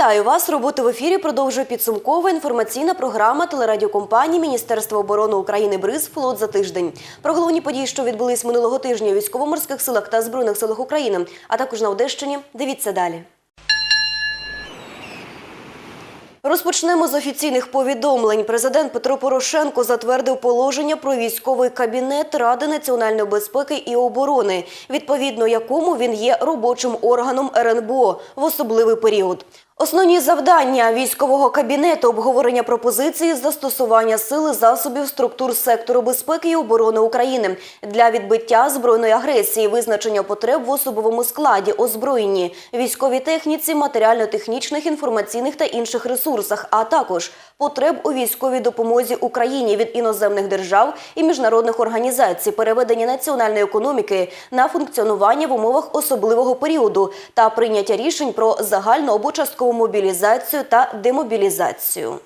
Вітаю вас! Роботу в ефірі продовжує підсумкова інформаційна програма телерадіокомпанії Міністерства оборони України БРИЗ «Флот за тиждень. Про головні події, що відбулись минулого тижня у військово-морських силах та збройних силах України, а також на Одещині. Дивіться далі. Розпочнемо з офіційних повідомлень. Президент Петро Порошенко затвердив положення про військовий кабінет Ради національної безпеки і оборони, відповідно якому він є робочим органом РНБО в особливий період. Основні завдання військового кабінету обговорення пропозиції застосування сили засобів структур сектору безпеки і оборони України для відбиття збройної агресії, визначення потреб в особовому складі, озброєнні, військовій техніці, матеріально-технічних, інформаційних та інших ресурсах, а також потреб у військовій допомозі Україні від іноземних держав і міжнародних організацій, переведення національної економіки на функціонування в умовах особливого періоду та прийняття рішень про загальну або часткову мобілізацію та демобілізацію.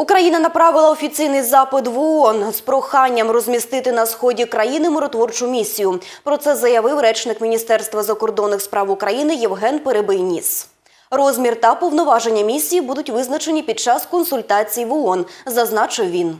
Україна направила офіційний запит в ООН з проханням розмістити на сході країни миротворчу місію. Про це заявив речник Міністерства закордонних справ України Євген Перебийніс. Розмір та повноваження місії будуть визначені під час консультацій в ООН, зазначив він.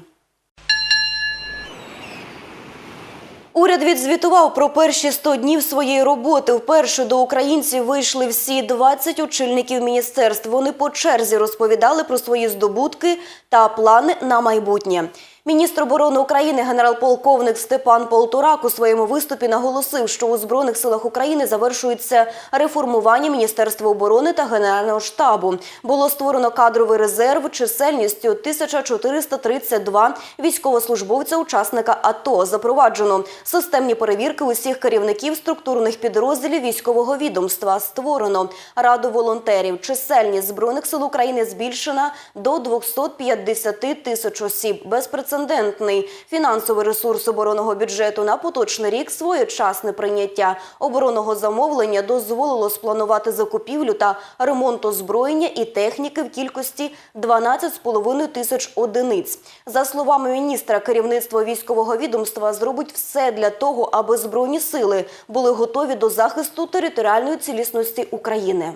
Уряд відзвітував про перші 100 днів своєї роботи. Вперше до українців вийшли всі 20 очільників міністерств. Вони по черзі розповідали про свої здобутки та плани на майбутнє. Міністр оборони України генерал-полковник Степан Полторак у своєму виступі наголосив, що у збройних силах України завершується реформування Міністерства оборони та Генерального штабу. Було створено кадровий резерв чисельністю 1432 військовослужбовця-учасника АТО. Запроваджено системні перевірки усіх керівників структурних підрозділів військового відомства. Створено раду волонтерів. Чисельність збройних сил України збільшена до 250 тисяч осіб. Безпрецедентний фінансовий ресурс оборонного бюджету на поточний рік своєчасне прийняття оборонного замовлення дозволило спланувати закупівлю та ремонт озброєння і техніки в кількості 12,5 тисяч одиниць. За словами міністра, керівництво військового відомства зробить все для того, аби збройні сили були готові до захисту територіальної цілісності України.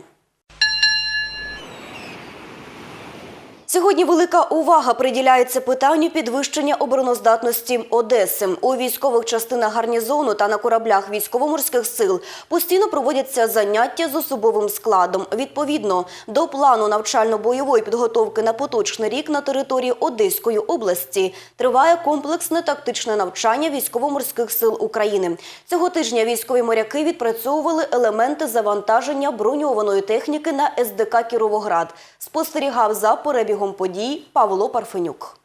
Сьогодні велика увага приділяється питанню підвищення обороноздатності Одеси. У військових частинах гарнізону та на кораблях військово-морських сил постійно проводяться заняття з особовим складом. Відповідно до плану навчально-бойової підготовки на поточний рік на території Одеської області триває комплексне тактичне навчання військово-морських сил України. Цього тижня військові моряки відпрацьовували елементи завантаження броньованої техніки на СДК Кіровоград. Спостерігав за перебігом подій Павло Парфенюк.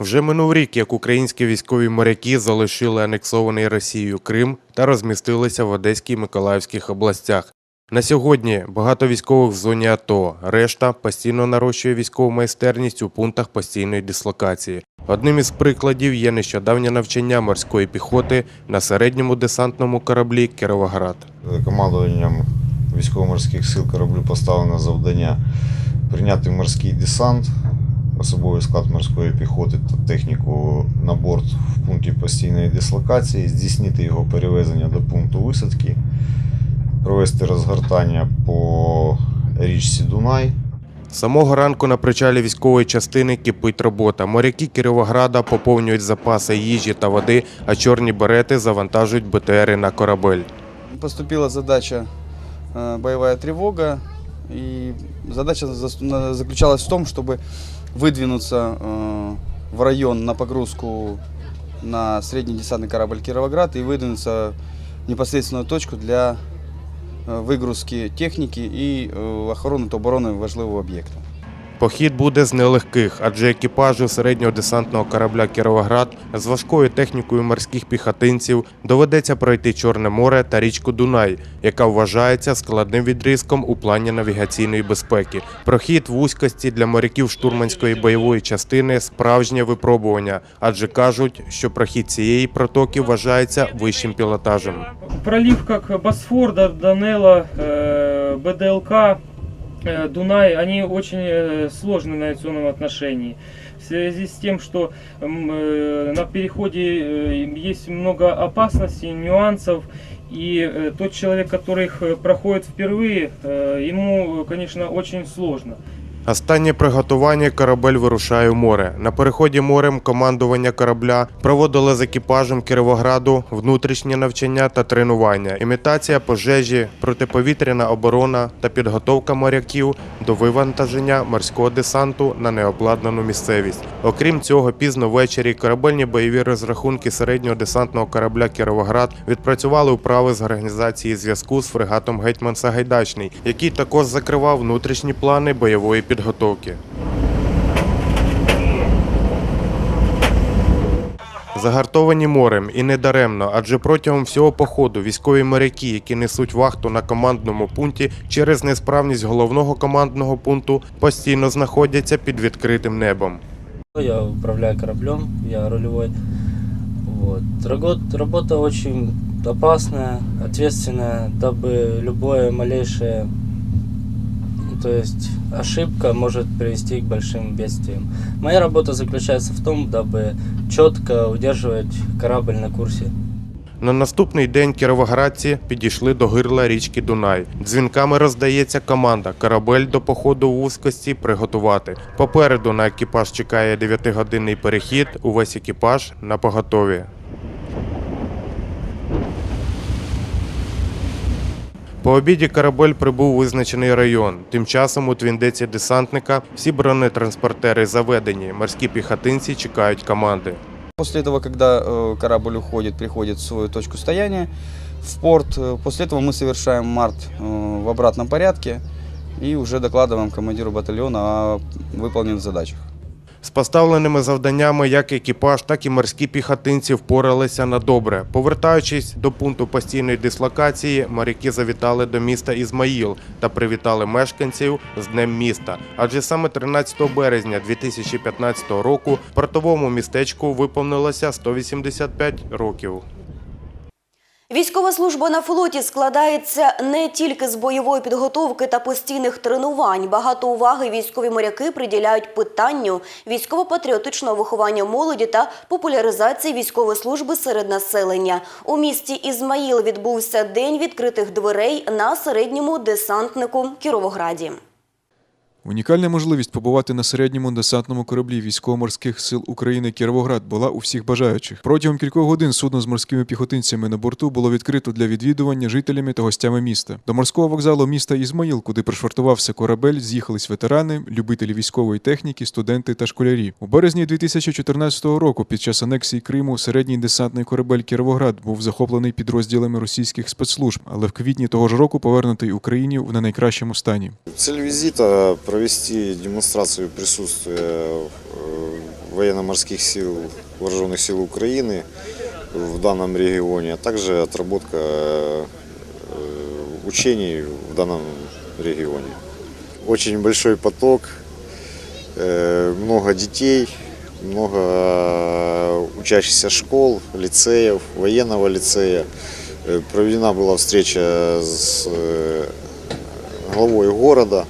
Вже минув рік, як українські військові моряки залишили анексований Росією Крим та розмістилися в Одеській і Миколаївських областях. На сьогодні багато військових в зоні АТО, решта постійно нарощує військову майстерність у пунктах постійної дислокації. Одним із прикладів є нещодавнє навчання морської піхоти на середньому десантному кораблі Кіровоград. Командуванням військово-морських сил кораблю поставлено завдання прийняти морський десант, особовий склад морської піхоти та техніку на борт в пункті постійної дислокації, здійснити його перевезення до пункту висадки, провести розгортання по річці Дунай. З Самого ранку на причалі військової частини кипить робота. Моряки Кіровограда поповнюють запаси їжі та води, а чорні берети завантажують БТРи на корабель. Поступила задача э, боевая тревога, и задача заключалась в том, чтобы выдвинуться э, в район на погрузку на средний десантный корабль Кировоград и выдвинуться в непосредственную точку для э, выгрузки техники и э, охорони та оборони важливого об'єкту. Похід буде з нелегких, адже екіпажу середнього десантного корабля Кіровоград з важкою технікою морських піхотинців доведеться пройти Чорне море та річку Дунай, яка вважається складним відрізком у плані навігаційної безпеки. Прохід вузькості для моряків штурманської бойової частини справжнє випробування, адже кажуть, що прохід цієї протоки вважається вищим пілотажем. Пролив как Босфор, Дар- Данела, э, БДЛК, Дунай, они очень э, сложны в навигационном отношении. В связи с тем, что м, э, на переходе э, есть много опасностей, нюансов, И э, тот человек, который их э, проходит впервые, э, ему, э, конечно, очень сложно. Останнє приготування корабель вирушає у море. На переході морем командування корабля проводило з екіпажем Кіровограду внутрішні навчання та тренування, імітація пожежі, протиповітряна оборона та підготовка моряків до вивантаження морського десанту на необладнану місцевість. Окрім цього, пізно ввечері корабельні бойові розрахунки середнього десантного корабля Кіровоград відпрацювали вправи з організації зв'язку з фрегатом Гетьман Сагайдачний, який також закривав внутрішні плани бойової підготовки. Загартовані морем і недаремно, адже протягом всього походу військові моряки, які несуть вахту на командному пункті через несправність головного командного пункту, постійно знаходяться під відкритим небом. Я управляю кораблем, я рулевой. Вот. Работа очень опасная, ответственная, дабы любое малейшее, то есть ошибка может привести к большим бедствиям. Моя работа заключается в том, дабы четко удерживать корабль на курсе. На наступний день кіровоградці підійшли до гирла річки Дунай. Дзвінками роздається команда корабель до походу у вузькості приготувати. Попереду на екіпаж чекає 9-годинний перехід. Увесь екіпаж на поготові. По обіді корабель прибув у визначений район. Тим часом у твіндеці десантника всі бронетранспортери заведені. Морські піхотинці чекають команди. После этого, когда э, корабль уходит, приходит в свою точку стояния, в порт, э, после этого мы совершаем март э, в обратном порядке и уже докладываем командиру батальона о выполненных задачах. З поставленими завданнями як екіпаж, так і морські піхотинці впоралися на добре. Повертаючись до пункту постійної дислокації, моряки завітали до міста Ізмаїл та привітали мешканців з Днем міста. Адже саме 13 березня 2015 року портовому містечку виповнилося 185 років. Військова служба на флоті складається не тільки з бойової підготовки та постійних тренувань. Багато уваги військові моряки приділяють питанню військово-патріотичного виховання молоді та популяризації військової служби серед населення. У місті Ізмаїл відбувся день відкритих дверей на середньому десантнику Кіровограді. Унікальна можливість побувати на середньому десантному кораблі військово-морських сил України Кіровоград була у всіх бажаючих. Протягом кількох годин судно з морськими піхотинцями на борту було відкрито для відвідування жителями та гостями міста. До морського вокзалу міста Ізмаїл, куди пришвартувався корабель, з'їхались ветерани, любителі військової техніки, студенти та школярі. У березні 2014 року, під час анексії Криму, середній десантний корабель Кіровоград був захоплений підрозділами російських спецслужб, але в квітні того ж року повернутий Україні в не найкращому стані. Цель визита – провести демонстрацию присутствия э, военно-морских сил, вооруженных сил Украины в данном регионе, а также отработка э, учений в данном регионе. Очень большой поток, э, много детей, много э, учащихся школ, лицеев, военного лицея. Э, Проведена была встреча с э, главой города.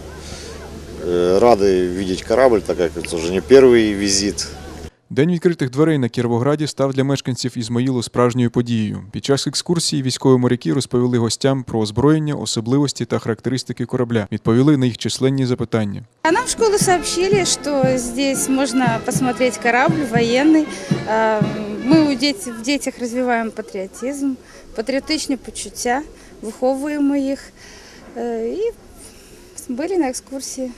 Э, Рады видеть корабль, так как это уже не первый визит. День відкритих дверей на Кіровограді став для мешканців Ізмаїлу справжньою подією. Під час екскурсії військові моряки розповіли гостям про озброєння, особливості та характеристики корабля, відповіли на їх численні запитання. А нам в школу сообщили, что здесь можно посмотреть корабль военный. А, Мы у дети- в детях развиваем патриотизм, патріотичні почуття, виховуємо їх. Е, І были на экскурсии.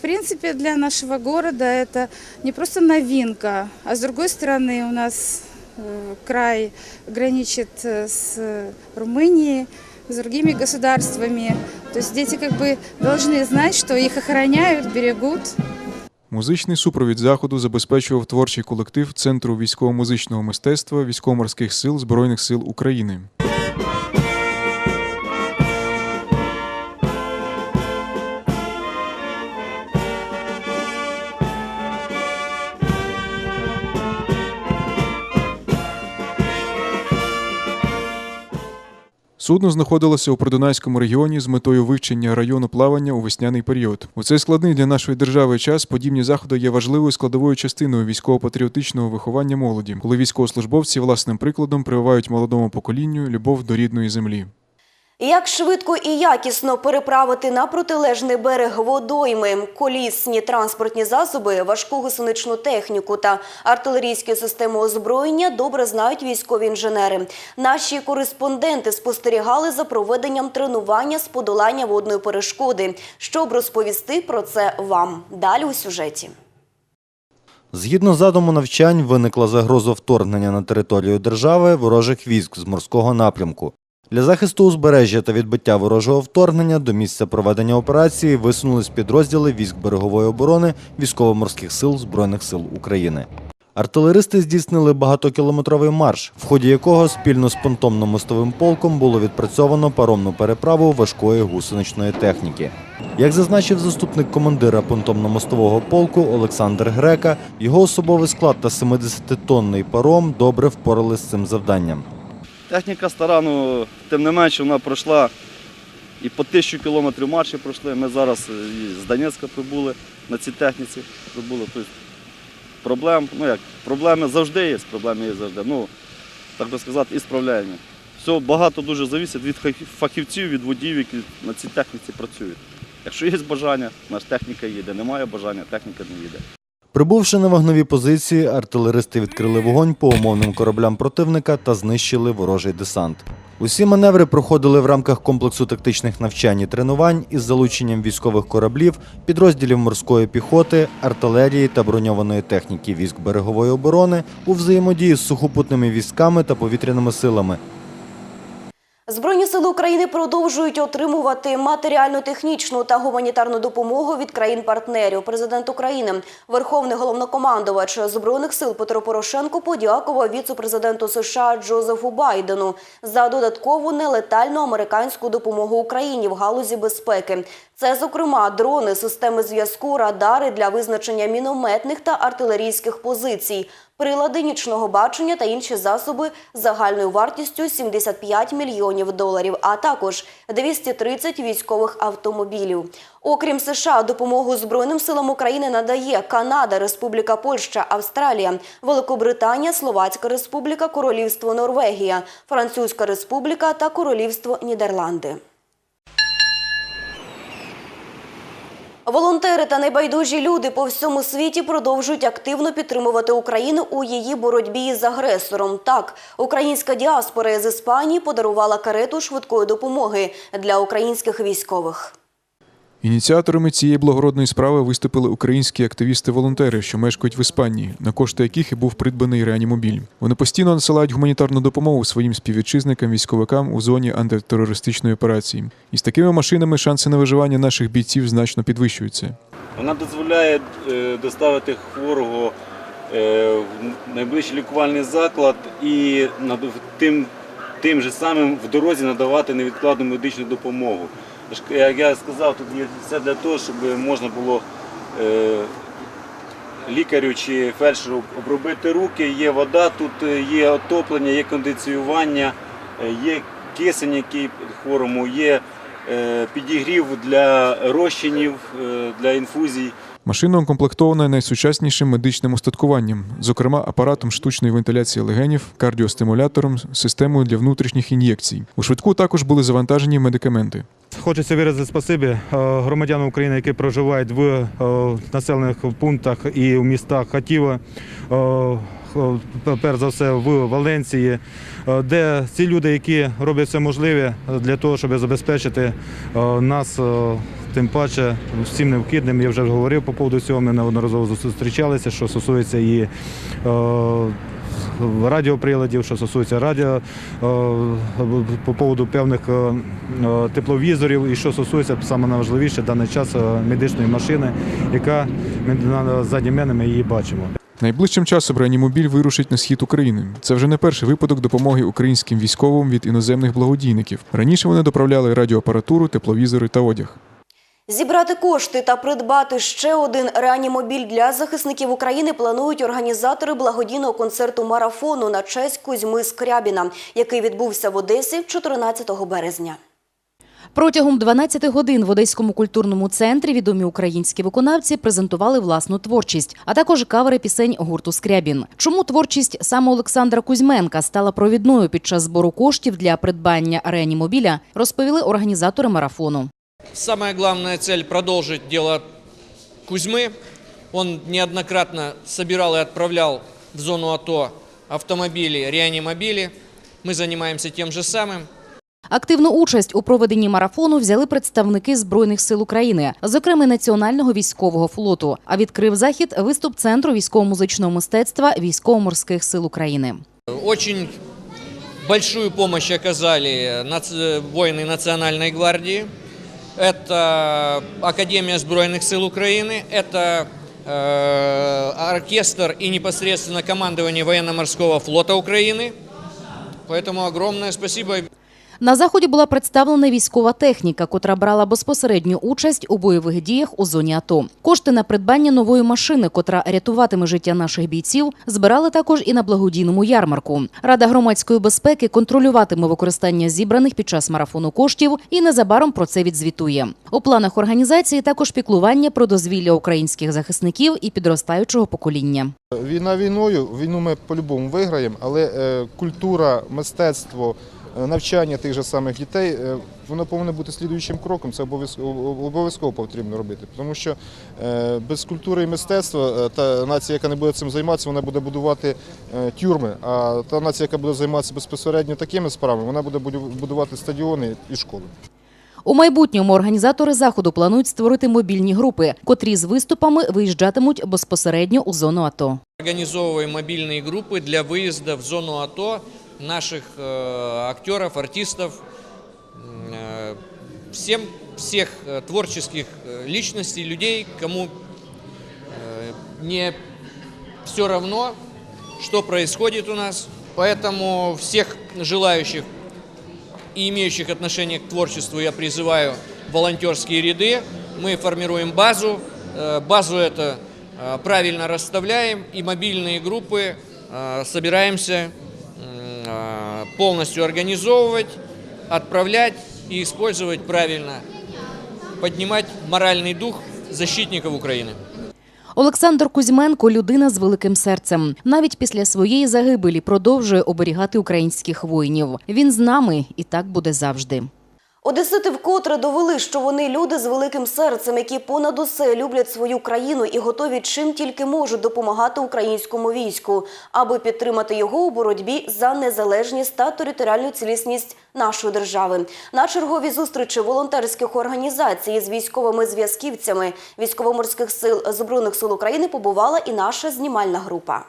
В принципе, для нашего города это не просто новинка, а с другой стороны у нас э, край граничит э, с Румынией, с другими государствами. То есть дети как бы должны знать, что их охраняют, берегут. Музичний супровід заходу забезпечував творчий колектив Центру військово-музичного мистецтва військово-морських сил Збройних сил України. Судно знаходилося у Придунайському регіоні з метою вивчення району плавання у весняний період. У цей складний для нашої держави час подібні заходи є важливою складовою частиною військово-патріотичного виховання молоді, коли військовослужбовці власним прикладом прививають молодому поколінню любов до рідної землі. Як швидко і якісно переправити на протилежний берег водойми, колісні транспортні засоби, важку гусеничну техніку та артилерійські системи озброєння добре знають військові інженери. Наші кореспонденти спостерігали за проведенням тренування з подолання водної перешкоди. Щоб розповісти про це вам далі у сюжеті. Згідно задуму навчань, виникла загроза вторгнення на територію держави ворожих військ з морського напрямку. Для захисту узбережжя та відбиття ворожого вторгнення до місця проведення операції висунулись підрозділи військ берегової оборони військово-морських сил Збройних сил України. Артилеристи здійснили багатокілометровий марш, в ході якого спільно з понтонно-мостовим полком було відпрацьовано паромну переправу важкої гусеничної техніки. Як зазначив заступник командира понтонно-мостового полку Олександр Грека, його особовий склад та 70-тонний паром добре впоралися з цим завданням. Техніка стара, ну, тим не менше, вона пройшла і по тисячу кілометрів марші пройшли. Ми зараз е, з Донецька прибули на цій техніці. Прибули. Тобто, проблем, ну як, проблеми завжди є, проблеми є завжди. Ну, так би сказати, і справляємо. Все багато дуже залежить від фахівців, від водіїв, які на цій техніці працюють. Якщо є бажання, наша техніка їде. Немає бажання, техніка не їде. Прибувши на вогнові позиції, артилеристи відкрили вогонь по умовним кораблям противника та знищили ворожий десант. Усі маневри проходили в рамках комплексу тактичних навчань і тренувань із залученням військових кораблів, підрозділів морської піхоти, артилерії та броньованої техніки військ берегової оборони у взаємодії з сухопутними військами та повітряними силами, Збройні сили України продовжують отримувати матеріальну, технічну та гуманітарну допомогу від країн-партнерів. Президент України, Верховний головнокомандувач збройних сил Петро Порошенко подякував віцепрезиденту США Джозефу Байдену за додаткову нелетальну американську допомогу Україні в галузі безпеки. Це, зокрема, дрони, системи зв'язку, радари для визначення мінометних та артилерійських позицій, прилади нічного бачення та інші засоби загальною вартістю 75 мільйонів доларів, а також 230 військових автомобілів. Окрім США, допомогу Збройним силам України надає Канада, Республіка Польща, Австралія, Великобританія, Словацька Республіка, Королівство Норвегія, Французька Республіка та Королівство Нідерланди. Волонтери та небайдужі люди по всьому світі продовжують активно підтримувати Україну у її боротьбі з агресором. Так, українська діаспора з Іспанії подарувала карету швидкої допомоги для українських військових. Ініціаторами цієї благородної справи виступили українські активісти-волонтери, що мешкають в Іспанії, на кошти яких і був придбаний реанімобіль. Вони постійно насилають гуманітарну допомогу своїм співвітчизникам, військовикам у зоні антитерористичної операції. І з такими машинами шанси на виживання наших бійців значно підвищуються. Вона дозволяє е, доставити хворого е, в найближчий лікувальний заклад і тим, тим же самим в дорозі надавати невідкладну медичну допомогу. Як я сказав, тут є все для того, щоб можна було е, лікарю чи фельдшеру обробити руки. Є вода, тут е, є отоплення, є кондиціювання, е, є кисень, який хворому, є підігрів для розчинів, для інфузій. Машина укомплектована найсучаснішим медичним устаткуванням, зокрема апаратом штучної вентиляції легенів, кардіостимулятором, системою для внутрішніх ін'єкцій. У швидку також були завантажені медикаменти. Хочеться виразити спасибі е, громадянам України, які проживають в е, населених пунктах і в містах Хатіва, е, перш за все в Валенції, де ці люди, які роблять все можливе для того, щоб забезпечити нас. Тим паче всім необхідним, я вже говорив по поводу цього, ми неодноразово зустрічалися, що стосується і е, радіоприладів, що стосується радіо е, по поводу певних е, тепловізорів і що стосується саме найважливіше в даний час медичної машини, яка задні мене ми її бачимо. Найближчим часом реанімобіль вирушить на схід України. Це вже не перший випадок допомоги українським військовим від іноземних благодійників. Раніше вони доправляли радіоапаратуру, тепловізори та одяг. Зібрати кошти та придбати ще один реанімобіль для захисників України планують організатори благодійного концерту марафону на честь Кузьми Скрябіна, який відбувся в Одесі 14 березня. Протягом 12 годин в Одеському культурному центрі відомі українські виконавці презентували власну творчість, а також кавери пісень гурту Скрябін. Чому творчість саме Олександра Кузьменка стала провідною під час збору коштів для придбання реанімобіля, розповіли організатори марафону. Самая главная цель – продолжить дело Кузьмы. Он неоднократно собирал и отправлял в зону АТО автомобили, реанимобили. Мы занимаемся тем же самым. Активну участь у проведенні марафону взяли представники збройних сил України, зокрема Національного військового флоту. А відкрив захід виступ центру військово-музичного мистецтва військово-морських сил України. Очень большую помощь оказали нац- воины Национальной гвардии. Это Академия сбройных сил Украины, это э, оркестр и непосредственно командование военно-морского флота Украины. Поэтому огромное спасибо. На заході була представлена військова техніка, котра брала безпосередню участь у бойових діях у зоні АТО. Кошти на придбання нової машини, котра рятуватиме життя наших бійців, збирали також і на благодійному ярмарку. Рада громадської безпеки контролюватиме використання зібраних під час марафону коштів і незабаром про це відзвітує. У планах організації також піклування про дозвілля українських захисників і підростаючого покоління. Війна війною, війну ми по-любому виграємо, але е, культура, мистецтво, навчання тих же самих дітей, е, воно повинно бути слідуючим кроком. Це обов'язково обов'язково потрібно робити. Тому що е, без культури і мистецтва е, та нація, яка не буде цим займатися, вона буде будувати е, тюрми. А та нація, яка буде займатися безпосередньо такими справами, вона буде будю- будувати стадіони і школи. У майбутньому організатори заходу планують створити мобільні групи, котрі з виступами виїжджатимуть безпосередньо у зону АТО. Организовываем мобильные группы для выезда в зону АТО Наших э, актеров, артистов, э, всем, всех э, творческих личностей, людей, кому не все равно, что происходит у нас. Поэтому всех желающих и имеющих отношение к творчеству я призываю волонтерские ряды. Мы формируем базу. Базу это правильно расставляем и мобильные группы собираемся полностью организовывать, отправлять и использовать правильно, поднимать моральный дух защитников Украины. Олександр Кузьменко людина з великим серцем. Навіть після своєї загибелі продовжує оберігати українських воїнів. Він з нами і так буде завжди. Одесити вкотре довели, що вони люди з великим серцем, які понад усе люблять свою країну і готові чим тільки можуть допомагати українському війську, аби підтримати його у боротьбі за незалежність та територіальну цілісність нашої держави. На черговій зустрічі волонтерських організацій з військовими зв'язківцями військово-морських сил збройних сил України побувала і наша знімальна група.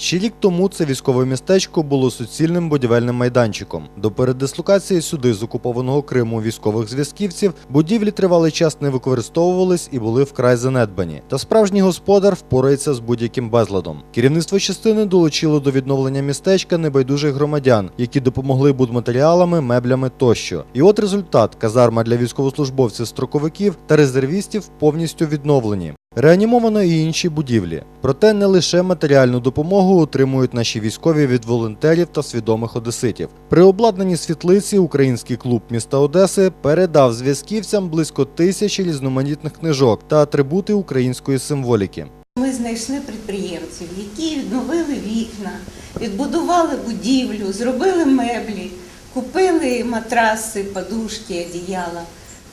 Ще рік тому це військове містечко було суцільним будівельним майданчиком. До передислокації сюди з окупованого Криму військових зв'язківців будівлі тривалий час не використовувались і були вкрай занедбані. Та справжній господар впорається з будь-яким безладом. Керівництво частини долучило до відновлення містечка небайдужих громадян, які допомогли будматеріалами, меблями тощо. І от результат: казарма для військовослужбовців строковиків та резервістів повністю відновлені. Реанімовано і інші будівлі. Проте не лише матеріальну допомогу отримують наші військові від волонтерів та свідомих одеситів. При обладнанні світлиці український клуб міста Одеси передав зв'язківцям близько тисячі різноманітних книжок та атрибути української символіки. Ми знайшли підприємців, які відновили вікна, відбудували будівлю, зробили меблі, купили матраси, подушки, одіяла.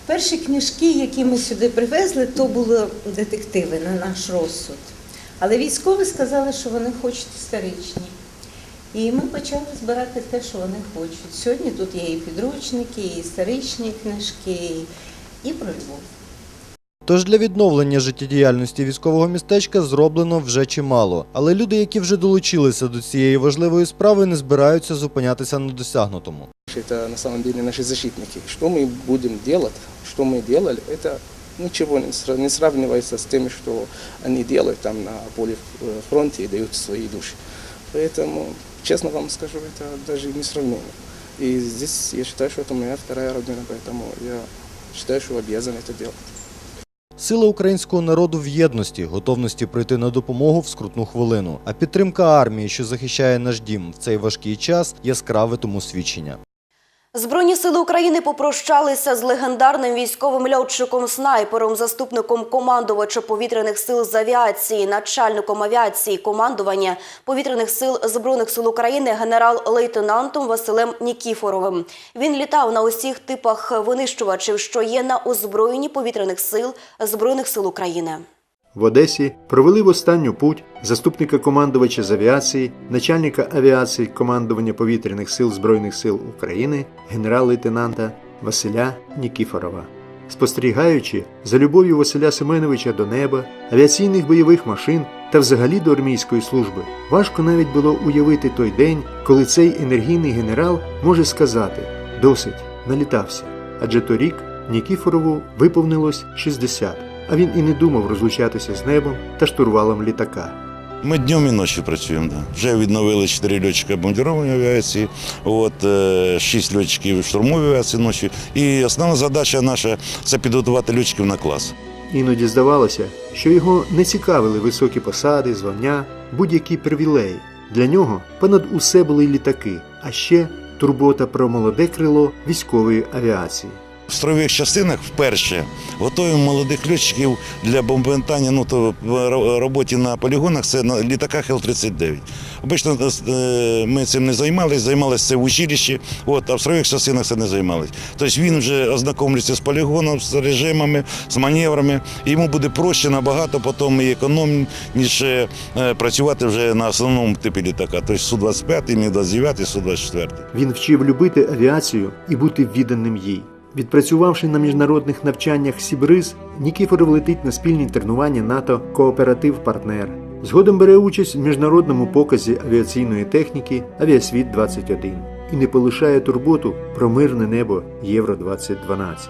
Перші книжки, які ми сюди привезли, то були детективи на наш розсуд. Але військові сказали, що вони хочуть історичні. І ми почали збирати те, що вони хочуть. Сьогодні тут є і підручники, і історичні книжки, і про Львов. Тож для відновлення життєдіяльності військового містечка зроблено вже чимало. Але люди, які вже долучилися до цієї важливої справи, не збираються зупинятися на досягнутому. Это на самом деле наши защитники. Что мы будем делать, что мы делали, это ничего не сра- не сравнивается с тем, что они делают там на поле э, фронте и дают свои души. Поэтому, честно вам скажу, это даже не сравнимо. И здесь я считаю, что это моя вторая родина, поэтому я считаю, что обязан это делать. Сила українського народу в єдності, готовності прийти на допомогу в скрутну хвилину. А підтримка армії, що захищає наш дім в цей важкий час, яскраве тому свідчення. Збройні сили України попрощалися з легендарним військовим льотчиком-снайпером, заступником командувача повітряних сил з авіації, начальником авіації командування повітряних сил збройних сил України генерал-лейтенантом Василем Нікіфоровим. Він літав на усіх типах винищувачів, що є на озброєнні повітряних сил збройних сил України. В Одесі провели в останню путь заступника командувача з авіації, начальника авіації командування повітряних сил Збройних сил України, генерал-лейтенанта Василя Нікіфорова. Спостерігаючи за любов'ю Василя Семеновича до неба, авіаційних бойових машин та взагалі до армійської служби, важко навіть було уявити той день, коли цей енергійний генерал може сказати: досить, налітався. Адже торік Нікіфорову виповнилось 60 а він і не думав розлучатися з небом та штурвалом літака. Ми днем і ночі працюємо. Да. Вже відновили 4 льотчика бомбардирової авіації, от, 6 льотчиків штурмової авіації ночі. І основна задача наша це підготувати льотчиків на клас. Іноді здавалося, що його не цікавили високі посади, звання, будь-які привілеї. Для нього понад усе були літаки, а ще турбота про молоде крило військової авіації. В строєвих частинах вперше готуємо молодих льотчиків для бомбардування, ну то роботі на полігонах це на літаках Л-39. Обично е, ми цим не займалися, займалися це в училищі, от, а в строєвих частинах це не займалися. Тобто він вже ознакомлюється з полігоном, з режимами, з маневрами, йому буде проще набагато потім і економніше е, працювати вже на основному типі літака, тобто Су-25, Мі-29, Су-24. Він вчив любити авіацію і бути відданим їй. Відпрацювавши на міжнародних навчаннях Сібриз, Нікіфоров летить на спільні тренування НАТО Кооператив Партнер. Згодом бере участь в міжнародному показі авіаційної техніки Авіасвіт 21 і не полишає турботу про мирне небо Євро 2012.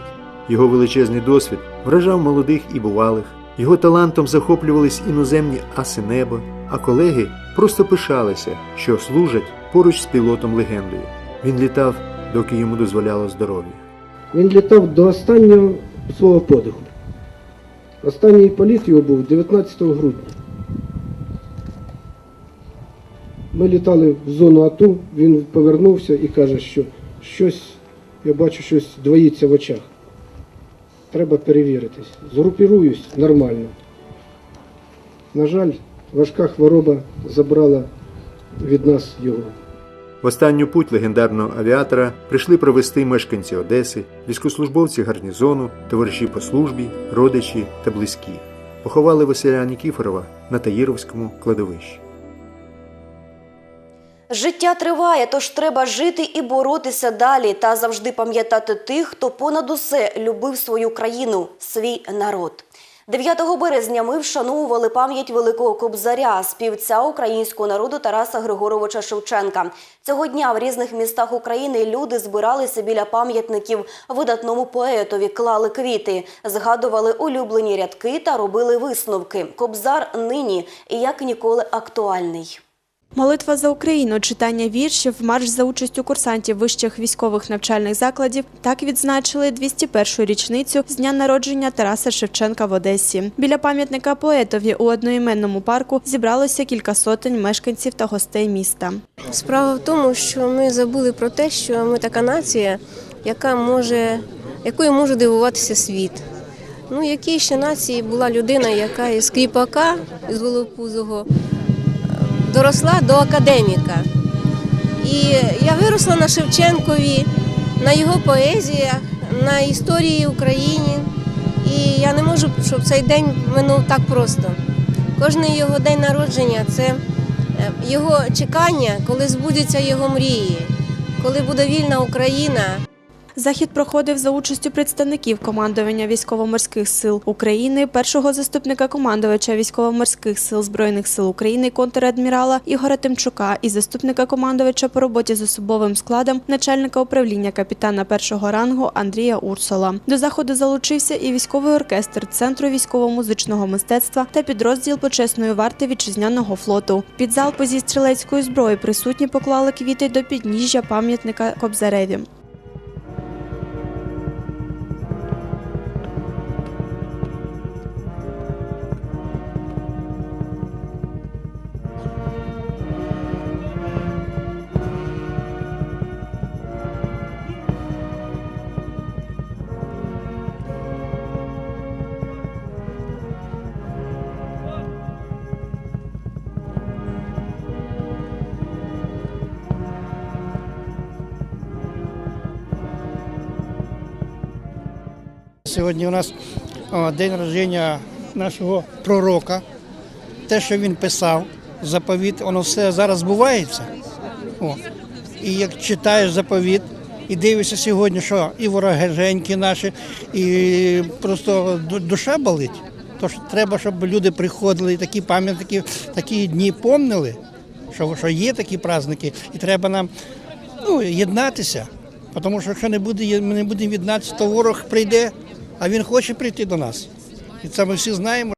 Його величезний досвід вражав молодих і бувалих. Його талантом захоплювались іноземні аси неба, а колеги просто пишалися, що служать поруч з пілотом легендою. Він літав, доки йому дозволяло здоров'я. Він літав до останнього свого подиху. Останній політ його був 19 грудня. Ми літали в зону АТО, він повернувся і каже, що щось, я бачу, щось двоїться в очах. Треба перевіритись. Згрупіруюсь нормально. На жаль, важка хвороба забрала від нас його. В останню путь легендарного авіатора прийшли провести мешканці Одеси, військослужбовці гарнізону, товариші по службі, родичі та близькі. Поховали Василя Нікіфорова на Таїровському кладовищі. Життя триває, тож треба жити і боротися далі та завжди пам'ятати тих, хто понад усе любив свою країну, свій народ. 9 березня ми вшановували пам'ять великого кобзаря, співця українського народу Тараса Григоровича Шевченка. Цього дня в різних містах України люди збиралися біля пам'ятників видатному поетові, клали квіти, згадували улюблені рядки та робили висновки. Кобзар нині як ніколи актуальний. Молитва за Україну, читання віршів, марш за участю курсантів вищих військових навчальних закладів так відзначили 201-ю річницю з дня народження Тараса Шевченка в Одесі. Біля пам'ятника поетові у одноіменному парку зібралося кілька сотень мешканців та гостей міста. Справа в тому, що ми забули про те, що ми така нація, яка може, якою може дивуватися світ. Ну, якій ще нації була людина, яка із кріпака, із голопузого, доросла до академіка. І я виросла на Шевченкові, на його поезіях, на історії України. І я не можу, щоб цей день минув так просто. Кожний його день народження це е, його чекання, коли збудяться його мрії, коли буде вільна Україна. Захід проходив за участю представників командування військово-морських сил України, першого заступника командувача військово-морських сил збройних сил України контрадмірала Ігоря Тимчука і заступника командувача по роботі з особовим складом начальника управління капітана першого рангу Андрія Урсола. До заходу залучився і військовий оркестр центру військово-музичного мистецтва та підрозділ почесної варти вітчизняного флоту. Під залпи зі стрілецької зброї присутні поклали квіти до підніжжя пам'ятника Кобзареві. Сьогодні у нас день народження нашого пророка. Те, що він писав, заповіт, воно все зараз збувається. О. І як читаєш заповіт, і дивишся сьогодні, що і ворогеженьки наші, і просто душа болить. Тож треба, щоб люди приходили і такі пам'ятники, такі дні помнили, що, що є такі праздники, і треба нам ну, єднатися. Тому що якщо не буде, ми не будемо єднатися, то ворог прийде, а він хоче прийти до нас. І це ми всі знаємо.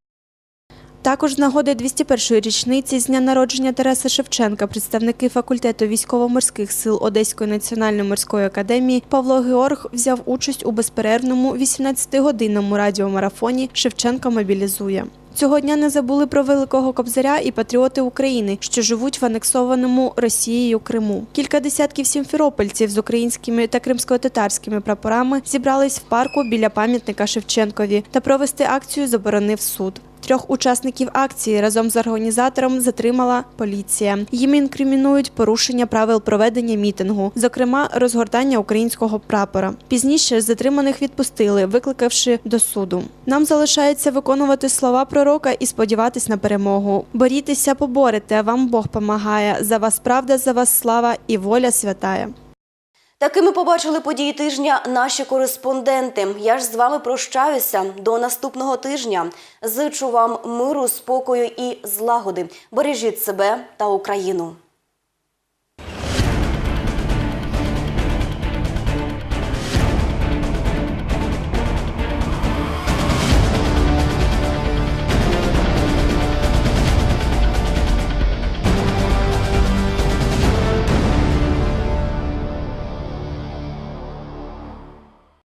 Також з нагоди 201-ї річниці з дня народження Тараса Шевченка представники факультету військово-морських сил Одеської національної морської академії Павло Георг взяв участь у безперервному 18-годинному радіомарафоні Шевченка мобілізує. Цього дня не забули про великого кобзаря і патріоти України, що живуть в анексованому Росією Криму. Кілька десятків сімферопольців з українськими та кримсько-татарськими прапорами зібрались в парку біля пам'ятника Шевченкові та провести акцію заборонив суд. Трьох учасників акції разом з організатором затримала поліція. Їм інкримінують порушення правил проведення мітингу, зокрема розгортання українського прапора. Пізніше затриманих відпустили, викликавши до суду. Нам залишається виконувати слова пророка і сподіватись на перемогу. Борітеся, поборете, вам Бог помагає. За вас правда, за вас слава і воля святая. Такими побачили події тижня наші кореспонденти. Я ж з вами прощаюся до наступного тижня. Зичу вам миру, спокою і злагоди. Бережіть себе та Україну.